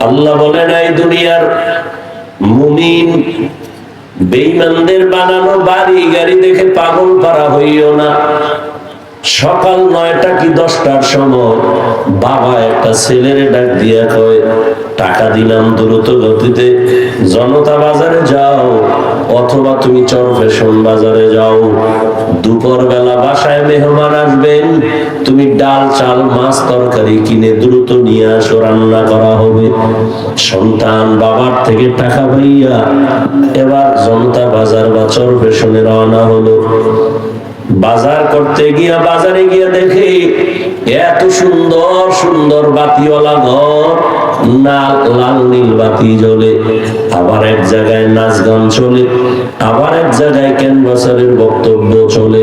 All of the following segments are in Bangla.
আল্লাহ বলে নাই দুনিয়ার মুমিন বেঈমানদের বানানো বাড়ি গাড়ি দেখে পাগল পারা হইও না। সকাল নয়টা কি দশটার সময় বাবা একটা ছেলেরে ডাক দিয়া কয়, টাকা দিলাম দ্রুত গতিতে, জনতা বাজারে যাও, অথবা তুমি চরফেশন বাজারে যাও। দুপুর বেলা বাসায় মেহমান আসবেন, তুমি ডাল, চাল, মাছ, তরকারি কিনে দ্রুত নিয়ে আসো, রান্না করা হবে। সন্তান বাবার থেকে টাকা পাইয়া এবার জনতা বাজার বা চরফেশনে রওনা হলো। বাজার করতে গিয়া বাজারে গিয়া দেখে এত সুন্দর সুন্দর বাতিওয়ালা ঘর না লাল নীল বাতি জ্বলে। আবার এক জায়গায় নাচ গান চলে, আবার এক জায়গায় ক্যানভাসারের বক্তব্য চলে।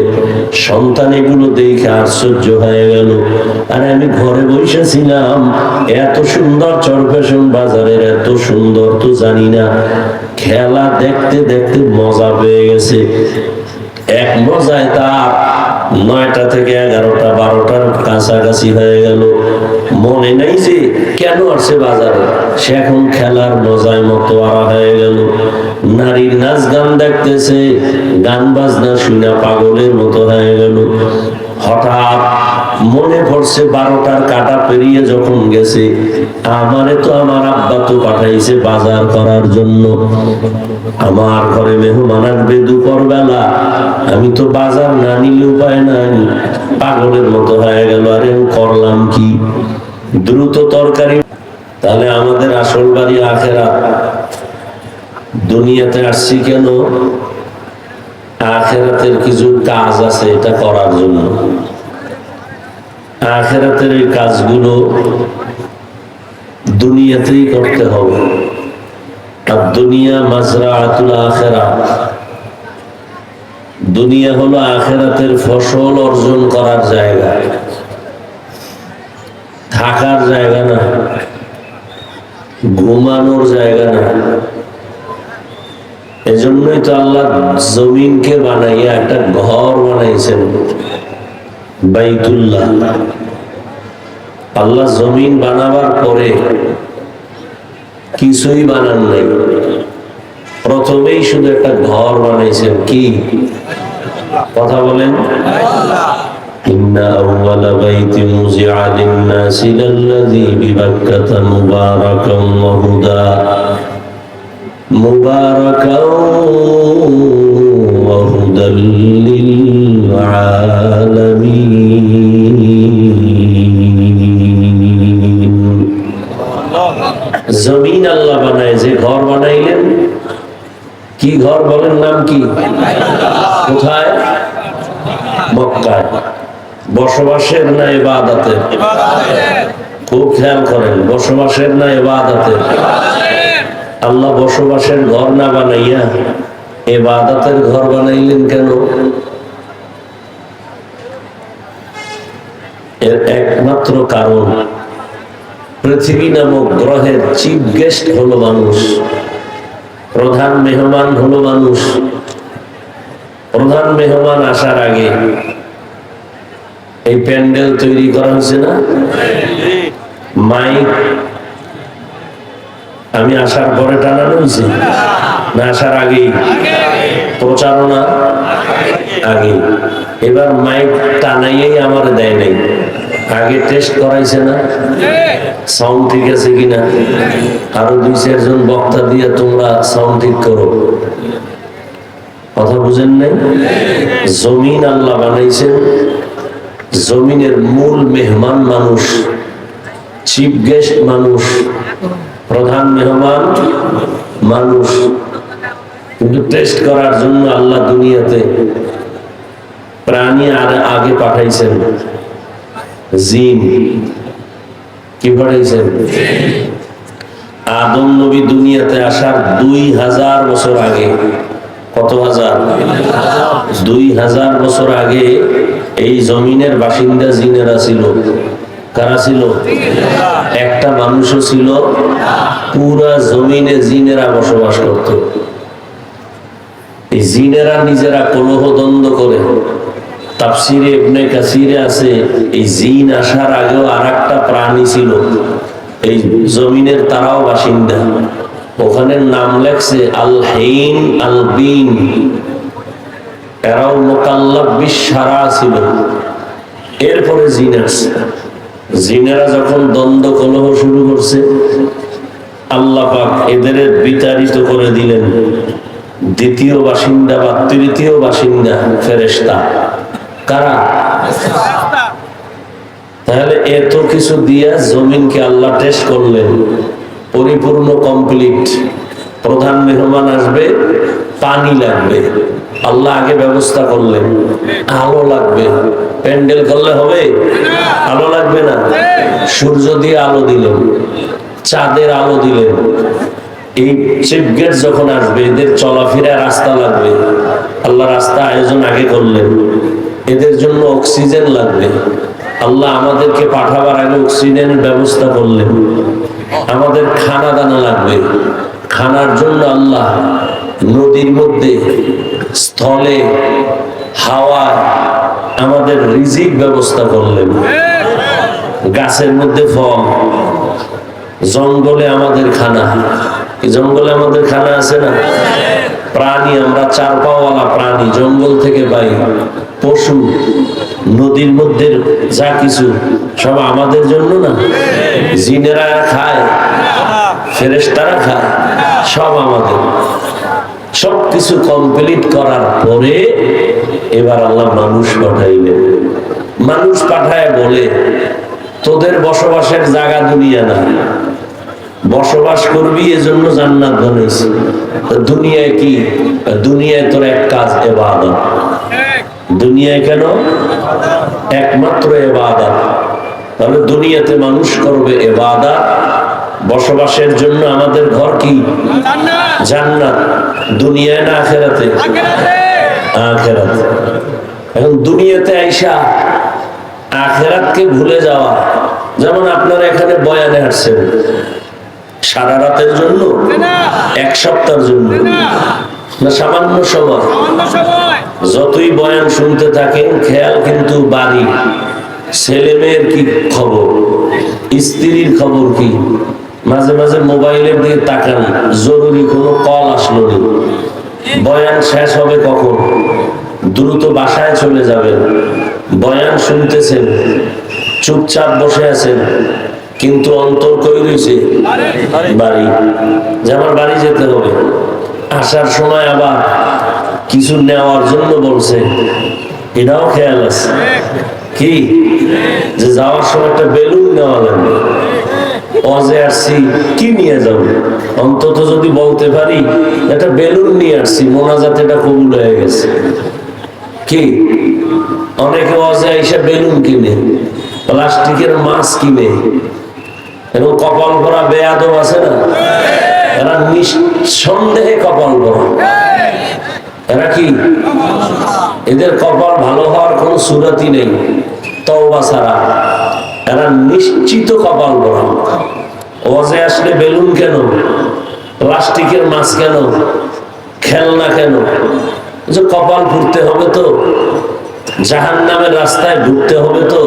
সন্তান এগুলো দেখে আশ্চর্য হয়ে গেল। আর আমি ঘরে বসেছিলাম, এত সুন্দর চরপেশন বাজারের, এত সুন্দর তো জানি না। খেলা দেখতে দেখতে মজা পেয়ে গেছে। এক মজায় তার নয়টা থেকে এগারোটা, বারোটার কাছাকাছি হয়ে গেল। মনে নেই যে কেন আসছে বাজারে। সে এখন খেলার মজায় মতো আরা হয়ে গেল। নারীর নাচ গান দেখতেছে, গান বাজনা শুনে পাগলের মতো হয়ে গেল। হঠাৎ মনে পড়ছে বারোটার কাটা পেরিয়ে যখন গেছে আমারে তো আমার আব্বা তো পাঠাইছে বাজার করার জন্য। আমার ঘরে মেহমান আসবে দুপুর বেলা আমি তো বাজার না নিলে উপায় নাই। পাগলের মতো হয়ে গেল, আরে করলাম কি? দ্রুত তরকারি। তাহলে আমাদের আসল বাড়ি আখেরা। দুনিয়াতে আসছি কেন? আখেরাতের কিছু কাজ আছে এটা করার জন্য। আখেরাতের এই কাজগুলো দুনিয়াতেই করতে হবে। আর দুনিয়া মাজরা আতুল আখেরা। দুনিয়া হলো আখেরাতের ফসল অর্জন করার জায়গা। থাকার জায়গা না। ঘুমানোর জায়গা না। এজন্যই তো আল্লাহ জমিনকে বানাইয়া একটা ঘর বানাইছেন। বাইতুল্লাহ আল্লাহ জমিন বানাবার পরে কিছুই বানান নাই প্রথমেই শুধু একটা ঘর বানাইছেন কি কথা বলেন إن أول بيت وزع للناس للذي ببكة مباركا وهدى مباركا وهدى للعالمين জমিন আল্লাহ বানায় যে ঘর বানাইলেন কি ঘর বলেন নাম কি কোথায় মক্কায় বসবাসের না এবাদাতে খুব খেয়াল করেন বসবাসের না এবাদাতে আল্লাহ বসবাসের ঘর না বানাইয়া এবাদাতের ঘর বানাইলেন কেন? এর একমাত্র কারণ, পৃথিবী নামক গ্রহের চিফ গেস্ট হলো মানুষ, প্রধান মেহমান হলো মানুষ। প্রধান মেহমান আসার আগে এই প্যান্ডেল তৈরি করা হয়েছে না? মাইক, আমি আসার পরে টানানো হয়েছে। না আসার আগেই। প্রচারণা আগে এবার মাইক টানাইয়াই আমার দেয় নাই। আগে টেস্ট করাইছে না? সাউন্ড ঠিক আছে কিনা? আরও দুই চারজন বক্তা দিয়ে তোমরা সাউন্ড ঠিক করো। কথা বুঝেন নাই? জমিন আল্লাহ বানাইছেন। জমিনের মূল মেহমান মানুষ চিফ গেস্ট মানুষ, প্রধান মেহমান মানুষ। কিন্তু টেস্ট করার জন্য আল্লাহ দুনিয়াতে প্রাণী আর আগে পাঠাইছেন। জিন কি পাঠাইছেন? আদম নবী দুনিয়াতে আসার দুই হাজার বছর আগে। কত হাজার? দুই হাজার বছর আগে এই জমিনের বাসিন্দা জিনেরা ছিল। কারা ছিল? একটা মানুষও ছিল। পুরা জমিনে জিনেরা বসবাস করত। এই জিনেরা নিজেরা কলহ দ্বন্দ্ব করে। কাসিরে আছে, এই জিন আসার আগেও আর প্রাণী ছিল। এই জমিনের তারাও বাসিন্দা। ওখানে নাম লেখছে আল হেইন আল বিন এরাও মোকাল্লাব সারা ছিল। এরপরে জিনাস জিনেরা যখন দ্বন্দ্ব কলহ শুরু করছে, আল্লাহ পাক এদের বিতাড়িত করে দিলেন। দ্বিতীয় বাসিন্দা বা তৃতীয় বাসিন্দা ফেরেস্তা কারা? তাহলে এত কিছু দিয়া জমিনকে আল্লাহ টেস্ট করলেন। পরিপূর্ণ কমপ্লিট প্রধান মেহমান আসবে পানি লাগবে। আল্লাহ আগে ব্যবস্থা করলেন। আলো লাগবে। প্যান্ডেল করলে হবে? আলো লাগবে না? সূর্য দিয়ে আলো দিলেন। চাঁদের আলো দিলেন। এই চিফ গেট যখন আসবে, এদের চলাফেরা রাস্তা লাগবে। আল্লাহ রাস্তা আয়োজন আগে করলেন। এদের জন্য অক্সিজেন লাগবে। আল্লাহ আমাদেরকে পাঠাবার আগে অক্সিজেনের ব্যবস্থা করলেন। আমাদের খানা দানা লাগবে। খানার জন্য আল্লাহ নদীর মধ্যে, স্থলে হাওয়া আমাদের রিজিক ব্যবস্থা করলেন। গাছের মধ্যে ফল, জঙ্গলে আমাদের খানা। এই জঙ্গলে আমাদের খানা আছে না? প্রাণী, আমরা চার পাওয়ালা প্রাণী, জঙ্গল থেকে পাই পশু, নদীর মধ্যে যা কিছু, সব আমাদের জন্য না? জিনেরা খায় ফেরেস্তারা খায়, সব আমাদের। সব কিছু কমপ্লিট করার পরে এবার আল্লাহ মানুষ পাঠাইলেন। মানুষ পাঠায় বলে, তোদের বসবাসের জায়গা দুনিয়া না। বসবাস করবি, এজন্য জান্নাত বানাইছি দুনিয়ায় কি? দুনিয়ায় তোর এক কাজ এবাদত। দুনিয়ায় কেন? একমাত্র এবাদত। তাহলে দুনিয়াতে মানুষ করবে এবাদত। বসবাসের জন্য আমাদের ঘর কি? জান্নাত। দুনিয়ায় না আখেরাতে? আখেরাতে। এখন দুনিয়াতে আইসা আখেরাতকে ভুলে যাওয়া। যেমন আপনারা এখানে বয়ানে আসছেন সারা রাতের জন্য? এক সপ্তাহের জন্য? না সামান্য সময়। যতই বয়ান শুনতে থাকেন খেয়াল কিন্তু বাড়ি। ছেলে মেয়ের কি খবর? স্ত্রীর খবর কি? মাঝে মাঝে মোবাইলের দিকে তাকান। জরুরি কোনো কল আসলো না। বয়ান শেষ হবে কখন? দ্রুত বাসায় চলে যাবেন। বয়ান শুনতেছেন। চুপচাপ বসে আছেন। কিন্তু অন্তর কই রয়েছে বাড়ি। যে আমার বাড়ি যেতে হবে। আসার সময় আবার কিছু নেওয়ার জন্য বলছে। এটাও খেয়াল আছে। কি? যে যাওয়ার সময় একটা বেলুন নেওয়া লাগবে। অজে আসছি কি নিয়ে যাব? অন্তত যদি বলতে পারি একটা বেলুন নিয়ে আসছি মোনাজাতে এটা কবুল হয়ে গেছে। কি? অনেকে অজে এসে বেলুন কিনে প্লাস্টিকের মাছ কিনে। এবং কপাল ভরা বেয়াদব আছে না? এরা নিঃসন্দেহে কপাল ভরা। এরা কি? এদের কপাল ভালো হওয়ার কোন সুরতি নেই, তওবা ছাড়া। এরা নিশ্চিত কপাল ভরা। ওয়াজে আসলে বেলুন কেন? প্লাস্টিকের মাছ কেন? খেলনা কেন? যে কপাল ফুটতে হবে তো জাহান নামের রাস্তায় ঢুকতে হবে তো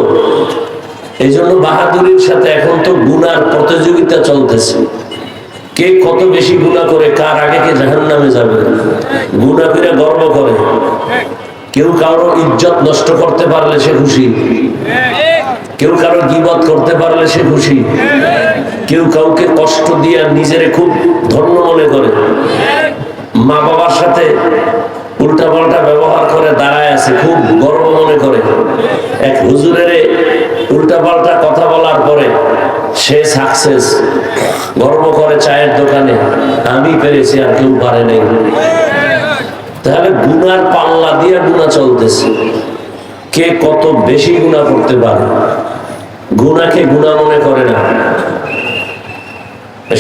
এই জন্য বাহাদুরির সাথে এখন তো গুনার প্রতিযোগিতা চলতেছে। কে কত বেশি গুণা করে, কার আগে কে জাহান নামে যাবে? গুণা করে গর্ব করে। কেউ কারও ইজ্জত নষ্ট করতে পারলে সে খুশি। কেউ কারও গিবত করতে পারলে সে খুশি। কেউ কাউকে কষ্ট দিয়ে নিজেরে খুব ধন্য মনে করে। মা বাবার সাথে উল্টা পাল্টা ব্যবহার করে দাঁড়ায় আছে, খুব গর্ব মনে করে। এক হুজুরের উল্টা পাল্টা কথা বলার পরে সে সাকসেস গর্ব করে চায়ের দোকানে, আমি পেরেছি আর কেউ পারে নাই। তাহলে গুনার পাল্লা দিয়ে গুণা চলতেছে। কে কত বেশি গুণা করতে পারে? গুনাকে গুণা মনে করে না।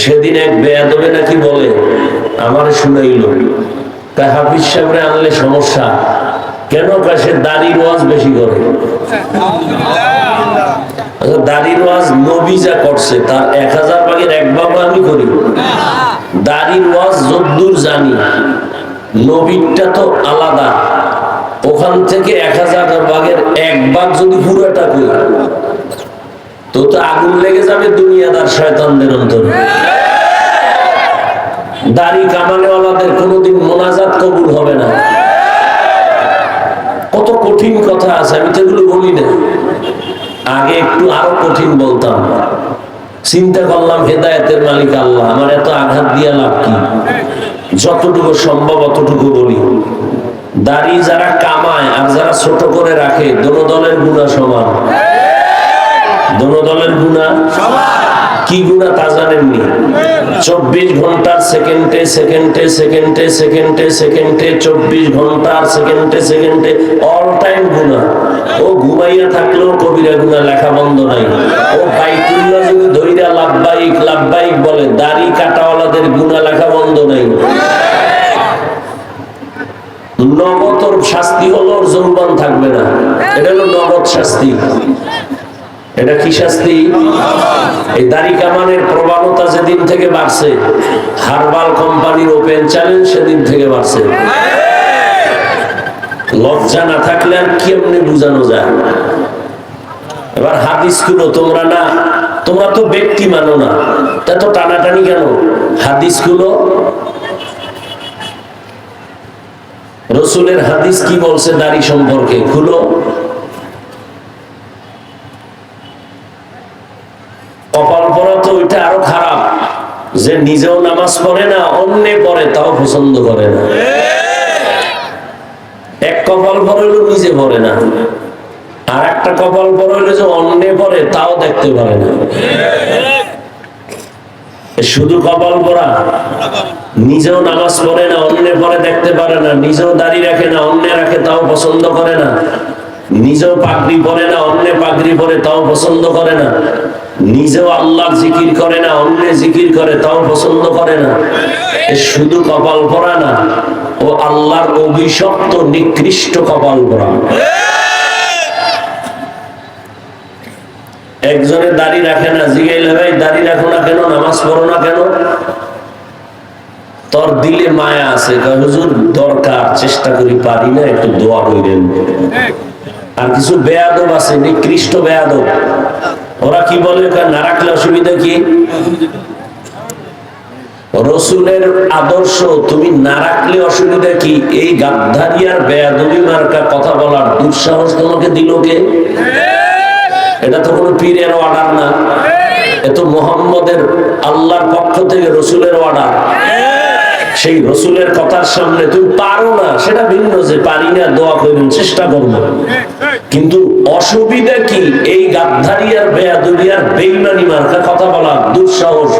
সেদিন এক বেয়াদবে নাকি বলে, আমার শুনাইল। তা হাফিজ সাহেবরে আনলে সমস্যা। কেন সে দাড়ির ওয়াজ বেশি করে? দাড়ির ওয়াজ নবী যা করছে, তার এক হাজার ভাগের এক ভাগ আমি করি। দাড়ির ওয়াজ যদ্দূর জানি, নবীরটা তো আলাদা। ওখান থেকে এক হাজার ভাগের এক ভাগ যদি পুরোটা করি, তো তো আগুন লেগে যাবে দুনিয়াদার শয়তানদের অন্তরে। দাড়ি কামানেওয়ালাদের কোনোদিন মোনাজাত কবুল হবে না। কত কঠিন কথা আছে, আমি তো এগুলো বলি না আগে একটু আরও কঠিন বলতাম। চিন্তা করলাম, হেদায়তের মালিক আল্লাহ, আমার এত আঘাত দিয়া লাভ কি? যতটুকু সম্ভব অতটুকু বলি। দাড়ি যারা কামায় আর যারা ছোট করে রাখে, দোনো দলের গুণা সমান। দোনো দলের গুণা? কি গুণা তা জানেননি? চব্বিশ ঘণ্টার সেকেন্ডে সেকেন্ডে সেকেন্ডে সেকেন্ডে সেকেন্ডে, চব্বিশ ঘণ্টার সেকেন্ডে সেকেন্ডে অল টাইম গুণা। ও ঘুমাইয়া থাকলেও কবিরা গুণা লেখা বন্ধ নাই। ও বাইতুল্লাহ যদি ধৈরা লাভবাহিক লাভবাহিক বলে, দাড়ি কাটাওয়ালাদের গুণা লেখা বন্ধ নাই। নগদর শাস্তি হলো যৌবন থাকবে না। এটা হলো নগদ শাস্তি। এটা কি শাস্তি? এই দাড়ি কামানের প্রবণতা যেদিন থেকে বাড়ছে, হারবাল কোম্পানির ওপেন চ্যালেঞ্জ সেদিন থেকে বাড়ছে। লজ্জা না থাকলে আর বুঝানো যায়? এবার হাদিসগুলো তোমরা না, তোমরা তো ব্যক্তি মানো না, তা তো টানাটানি কেন? হাদিসগুলো রসুলের হাদিস কি বলছে দাড়ি সম্পর্কে? খুলো। যে নিজেও নামাজ পড়ে না, অন্যে পড়ে, তাও পছন্দ করে না। এক কপাল পরে নিজে পড়ে না। আর একটা কপাল পরে যে অন্যে পড়ে, তাও দেখতে পারে না। শুধু কপাল পরা নিজেও নামাজ পড়ে না, অন্যে পরে দেখতে পারে না। নিজেও দাড়ি রাখে না, অন্য রাখে, তাও পছন্দ করে না। নিজেও পাগড়ি পরে না, অন্য পাগড়ি পরে, তাও পছন্দ করে না। নিজেও আল্লাহর জিকির করে না, অন্য জিকির করে, তাও পছন্দ করে না। শুধু কপাল পরা না, ও আল্লাহর অভিশপ্ত, নিকৃষ্ট কপাল পরা। একজনে দাড়ি রাখে না, জিগাইলে ভাই দাড়ি রাখো না কেন, নামাজ পড়ো না কেন? তোর দিলে মায়া আছে হুজুর, দরকার, চেষ্টা করি, পারি না, একটু দোয়া কইরেন আর কিছু বেয়াদব আছে, নিকৃষ্ট বেয়াদব। ওরা কি বলে? না রাখলে অসুবিধা কি? রসুলের আদর্শ, তুমি না রাখলে অসুবিধা কি? এই গাদ্ধারিয়ার বেয়াদবি মার্কা কথা বলার দুঃসাহস তোমাকে দিল কে? এটা তো কোনো পীরের অর্ডার না। এ তো মোহাম্মদের আল্লাহর পক্ষ থেকে রসুলের অর্ডার সেই রসুলের কথার সামনে তুমি পারো না। সেটা ভিন্ন যে পারি না, দোয়া করবেন, চেষ্টা করব কিন্তু অসুবিধা কি? এই গাদ্ধারিয়ার বেয়াদুরিয়ার বেইমানি মার্কা কথা বলা দুঃসাহস।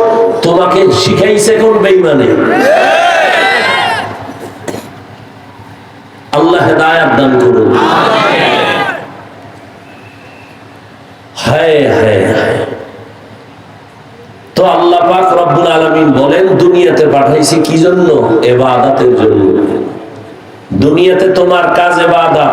তোমাকে শিখাইছে কোন বেইমানে? আল্লাহ হেদায়াত দান করুন। হায় হায় হায়। তো আল্লাহ পাক রব্বুল আলামিন বলেন, দুনিয়াতে পাঠাইছি কি জন্য? এবাদাতের জন্য। দুনিয়াতে তোমার কাজ এবাদাত।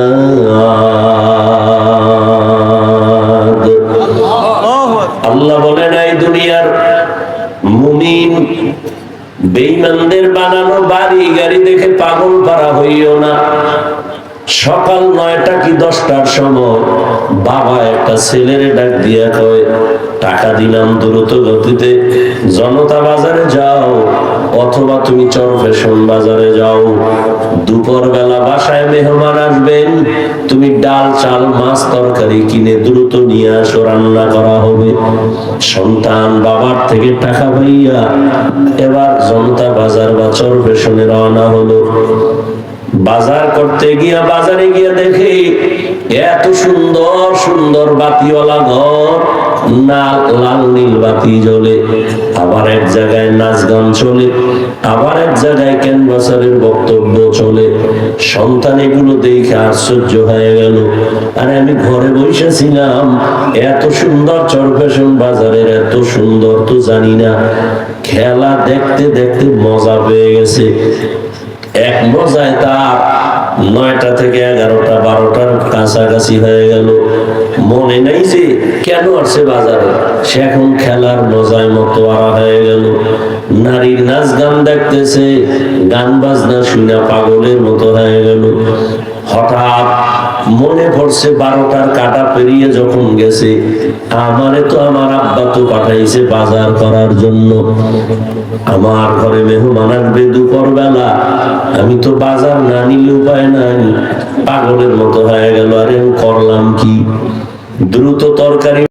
বেঈমানদের বানানো বাড়ি, গাড়ি দেখে পাগল পারা হইও না। সকাল নয়টা কি দশটার সময় বাবা একটা ছেলের ডাক দিয়া কয়, টাকা দিলাম দ্রুত গতিতে, জনতা বাজারে যাও, অথবা তুমি চর ফ্যাশন বাজারে যাও। দুপুর বেলা বাসায় মেহমান আসবেন, তুমি ডাল, চাল, মাছ, তরকারি কিনে দ্রুত নিয়ে আসো, রান্না করা হবে। সন্তান বাবার থেকে টাকা পাইয়া এবার জনতা বাজার বা চর বেশনে রওনা হলো। বাজার করতে গিয়া বাজারে গিয়া দেখে এত সুন্দর সুন্দর বাতিওয়ালা ঘর না লাল নীল বাতি জ্বলে। আবার এক জায়গায় নাচ গান চলে, আবার এক জায়গায় ক্যানভাসারের বক্তব্য চলে। সন্তান এগুলো দেখে আশ্চর্য হয়ে গেল। আরে আমি ঘরে বসেছিলাম এত সুন্দর চরপেশন বাজারের এত সুন্দর তো জানি না। খেলা দেখতে দেখতে মজা পেয়ে গেছে। এক মজায় তার নয়টা থেকে এগারোটা, বারোটার কাছাকাছি হয়ে গেল। মনে নেই যে কেন আসছে বাজারে। সে এখন খেলার মজায় মতো আড়া হয়ে গেল। নারীর নাচ গান দেখতেছে, গান বাজনা শুনে পাগলের মতো হয়ে গেল। হঠাৎ মনে পড়ছে বারোটার কাটা পেরিয়ে যখন গেছে আমারে তো আমার আব্বা তো পাঠাইছে বাজার করার জন্য। আমার ঘরে মেহমান আসবে দুপুর বেলা আমি তো বাজার না নিলে উপায় নাই। পাগলের মতো হয়ে গেল, আরে করলাম কি? দ্রুত তরকারি